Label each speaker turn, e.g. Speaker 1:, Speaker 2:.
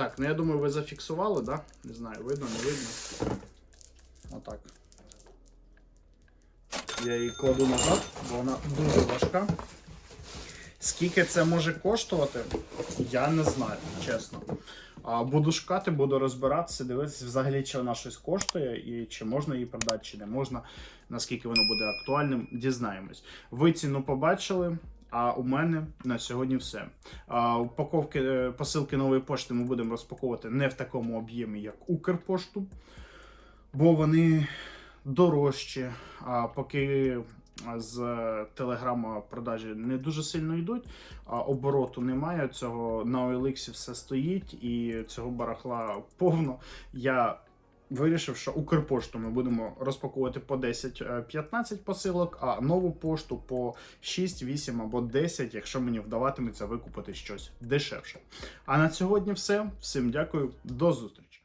Speaker 1: Так, ну я думаю, ви зафіксували, да? Не знаю, видно, не видно. Отак. Я її кладу назад, бо вона дуже важка. Скільки це може коштувати, я не знаю, чесно. А, буду шукати, буду розбиратися, дивитися взагалі, чи вона щось коштує, і чи можна її продати, чи не можна, наскільки воно буде актуальним, дізнаємось. Ви ціну побачили. А у мене на сьогодні все. Упаковки е, посилки нової пошти ми будемо розпаковувати не в такому об'ємі, як Укрпошту, бо вони дорожчі. А поки з телеграма продажі не дуже сильно йдуть, а обороту немає. Цього на OLX все стоїть, і цього барахла повно. Я вирішив, що Укрпошту ми будемо розпаковувати по 10-15 посилок, а нову пошту по 6, 8 або 10, якщо мені вдаватиметься викупити щось дешевше. А на сьогодні все. Всім дякую, до зустрічі!